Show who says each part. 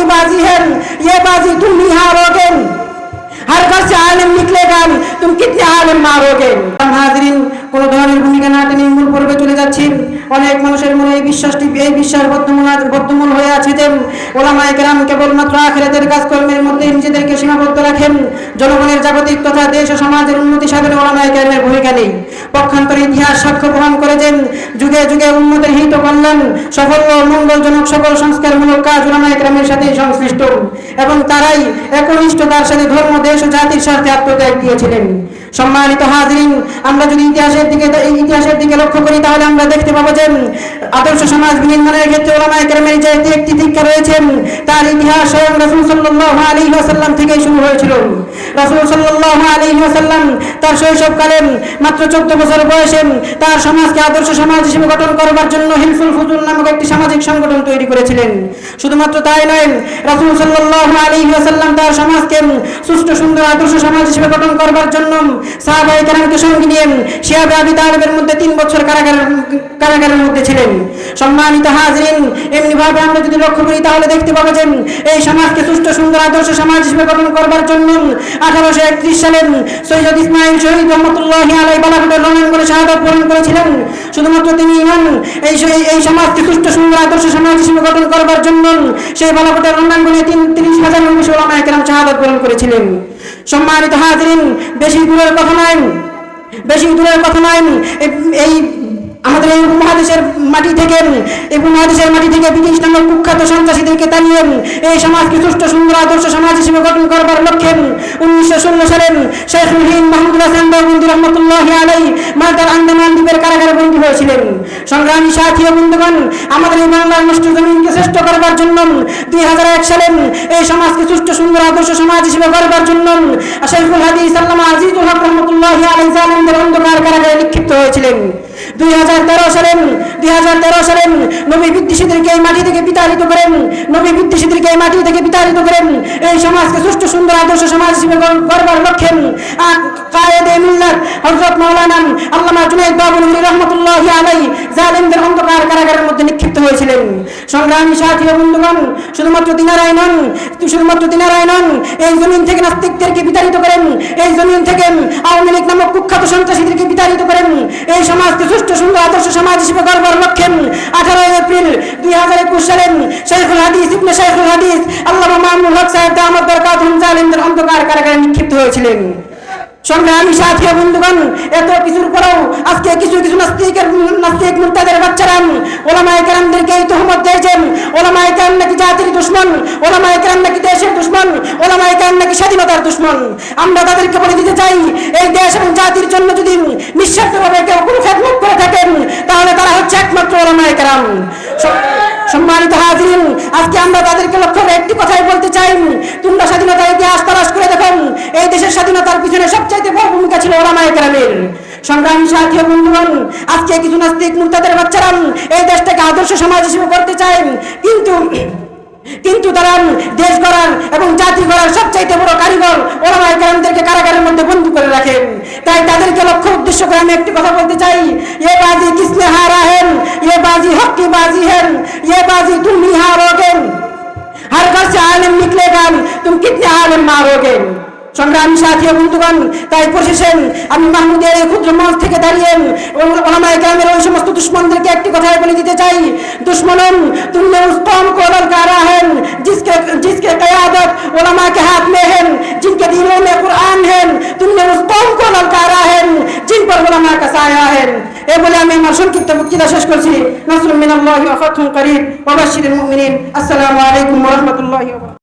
Speaker 1: की बाजी है ये बाजी तुम ही हारोगे हर घर से आलम निकलेगा तुम कितने आलम मारोगे হাজরিন কোন ধরনের ভূমিকা না টেনে মূল পর্বে চলে যাচ্ছি অনেক মানুষের মনে এই বিশ্বাসটি এই বিশ্বাস বর্তমান বর্তমান হয়ে আছে যে ওলামায়ে কেরাম কেবলমাত্র আখেরাতের কাজকর্মের মধ্যে নিজেদেরকে সীমাবদ্ধ রাখেন জনগণের জাগতিক তথা দেশ ও সমাজের উন্নতি সাধনে ওলামায়ে কেরামের ভূমিকা নেই পক্ষান্তরে ইতিহাস সাক্ষ্য বহন করেছেন। যুগে যুগে উন্নতির হিত কল্যাণ সফল ও মঙ্গলজনক সকল সংস্কারমূলক কাজ ওলামা একরামের সাথে সংশ্লিষ্ট। এবং তারাই একনিষ্ঠতার সাথে ধর্ম, দেশ ও জাতির স্বার্থে আত্মত্যাগ দিয়েছিলেন। সম্মানিত হাজরিন, আমরা যদি ইতিহাসের দিকে ইতিহাসের দিকে লক্ষ্য করি, তাহলে আমরা দেখতে পাবো যে আদর্শ সমাজ বিনির্মাণের ক্ষেত্রে ওলামায়ে কেরামের যে একটি দীক্ষা রয়েছে, তার ইতিহাস স্বয়ং রাসূল সাল্লাল্লাহু আলাইহি ওয়াসাল্লাম থেকেই শুরু হয়েছিল। রাসূল সাল্লাল্লাহু আলাইহি ওয়াসাল্লাম তার শৈশবকালে মাত্র 14 বছর বয়সে তার সমাজকে আদর্শ সমাজ হিসেবে গঠন করবার জন্য হিলফুল ফুতুল নামক একটি সামাজিক সংগঠন তৈরি করেছিলেন। শুধুমাত্র তাই নয়, রাসূল সাল্লাল্লাহু আলাইহি ওয়াসাল্লাম তার সমাজকে সুষ্ঠু, সুন্দর আদর্শ সমাজ হিসেবে গঠন করবার জন্য সাহাবায়ে কেরামকে সঙ্গে নিয়ে শিয়াবে আবি তালেবের মধ্যে তিন বছর কারাগারের কারাগারের মধ্যে ছিলেন। সম্মানিত হাজরিন, এমনি ভাবে আমরা যদি লক্ষ্য করি, তাহলে দেখতে পাবো যে এই সমাজকে সুষ্ঠু, সুন্দর, আদর্শ সমাজ হিসেবে গঠন করবার জন্য আঠারোশো একত্রিশ সালে সৈয়দ ইসমাইল শহীদ রহমতুল্লাহ আলাই বালাকোটের রণাঙ্গনে শাহাদত পূরণ করেছিলেন। শুধুমাত্র তিনি নন, এই এই সমাজকে সুষ্ঠু, সুন্দর, আদর্শ সমাজ হিসেবে গঠন করবার জন্য সেই বালাকোটের রণাঙ্গনে তিন, তিরিশ হাজার বেশি ওলামায়ে কেরাম শাহাদত বরণ করেছিলেন। সম্মানিত হাজরিন, বেশি দূরের কথা নয়, বেশি দূরের কথা নয়, এই আমাদের এই উপমহাদেশের মাটি থেকে, এই উপমহাদেশের মাটি থেকে ব্রিটিশ নামক কুখ্যাত সন্ত্রাসীদেরকে তাড়িয়ে, এই সমাজকে সুষ্ঠু, সুন্দর, আদর্শ সমাজ হিসেবে গঠন করবার লক্ষ্যে উনিশশো ষোলো সালেন শেখুল হিন্দ মাহমুদুল্লাহ সান্দাবন্দি রহমতুল্লাহ আলাই মালদার আন্দামান দ্বীপের কারাগারে বন্দী হয়েছিলেন। সংগ্রামী সাথী বন্ধুগণ, আমাদের এই বাংলার নষ্ট জমিনকে শ্রেষ্ঠ করবার জন্য দুই হাজার এক সালেন এই সমাজকে সুষ্ঠু, সুন্দর, আদর্শ সমাজ হিসেবে করবার জন্য শেখুল হাদিস আল্লামা আজিজুল হক রহমতুল্লাহ আলাই জালিমদের অন্ধকার কারাগারে নিক্ষিপ্ত হয়েছিলেন। দুই হাজার তেরো সালেন দুই হাজার তেরো সালেন নবী বিদ্বেষীদেরকে এই মাটি থেকে বিতাড়িত করেন। নবী বিদ্বেষীদেরকে এই মাটি থেকে বিতাড়িত করেন। এই সমাজকে সুষ্ঠু, সুন্দর, আদর্শ সমাজ হিসেবে করবার লক্ষ্যে। কায়েদে মিল্লাত হযরত মাওলানা আল্লামা জুনাইদ বাবুল রহমাতুল্লাহি আলাইহি, জালিমদের অন্ধকার কারাগারের মধ্যে নিক্ষিপ্ত হয়েছিলেন। সংগ্রামী সাথী বন্ধুগণ, শুধুমাত্র তিনারাই নন, শুধুমাত্র তিনারাই নন, এই জমিন থেকে নাস্তিকদেরকে বিতাড়িত করেন, এই জমিন থেকে আওয়ামী লীগ নামক কুখ্যাত সন্ত্রাসীদেরকে বিতাড়িত করেন, এই সমাজকে সুষ্ঠু, সুন্দর, আদর্শ সমাজ হিসেবে করবার লক্ষ্যে আঠারোই এপ্রিল দুই হাজার একুশ সালেন শেখুল হাদিস, ইবনে শেখুল হাদিস, আল্লামা মামুল হক সাহেব দামদ বরকাত জালিমদের অন্ধকার কারাগারে নিক্ষিপ্ত হয়েছিলেন। সংগ্রামী সাথী বন্ধুগণ। এত কিছুর পরেও আজকে কিছু কিছু নাস্তিকের নাস্তিক মুক্তাদের বাচ্চারা ওলামায়ে কেরামদেরকে এই তহমত দিয়েছেন। ওলামায়ে কেরাম নাকি জাতির দুশ্মন, ওলামায়ে কেরাম নাকি দেশের দুশ্মন, ওলামায়ে কেরাম নাকি স্বাধীনতার দুশ্মন। আমরা তাদেরকে বলে দিতে চাই, এই দেশ এবং জাতির জন্য যদি নিঃস্বার্থভাবে কেউ কোনো খেদমত করে থাকেন, তাহলে তারা হচ্ছে একমাত্র ওলামায়ে কেরাম। সম্মানিত হাজির আজকে আমরা তাদেরকে লক্ষ্য করে একটি কথাই বলতে চাই। তোমরা স্বাধীনতার ইতিহাস তালাশ করে দেখুন এই দেশের স্বাধীনতার পিছনে সবচাইতে বড় ভূমিকা ছিল ওলামায়ে কেরামের। সংগ্রামী সাথী বন্ধুগণ, আজকে কিছু নাস্তিক মুক্তাদের বাচ্চারা এই দেশটাকে আদর্শ সমাজ হিসেবে করতে চায়। কিন্তু কিন্তু তারা দেশ গড়ার এবং জাতি গড়ার সবচাইতে বড় কারিগর ওলামায়ে কেরামদেরকে কারাগারের মধ্যে বন্দী করে রাখেন তাই তাদেরকে লক্ষ্য উদ্দেশ্য করে আমি একটি কথা বলতে চাই ये बाजी किसने हारा है ये बाजी हक की बाजी है ये बाजी तुम ही हारोगे हर घर से आलम निकलेगा तुम कितने आलम मारोगे সংগ্রামী সাথী ও বন্ধুগণ তাই পরিশেষে আমি মাহমুদের এই ক্ষুদ্র মঞ্চ থেকে দাঁড়িয়ে ওলামায়ে গ্রামের ওই সমস্ত দুশ্মনদেরকে একটি কথাই বলে দিতে চাই दुश्मनम तुमने उस कौम को ललकारा है जिसके जिसके कयादत उलमा ما كسايا هن اي غلام مرشوم كنت مكيدا شش كل شيء نصر من الله وفتح قريب. وبشر المؤمنين. السلام عليكم ورحمة الله وبركاته.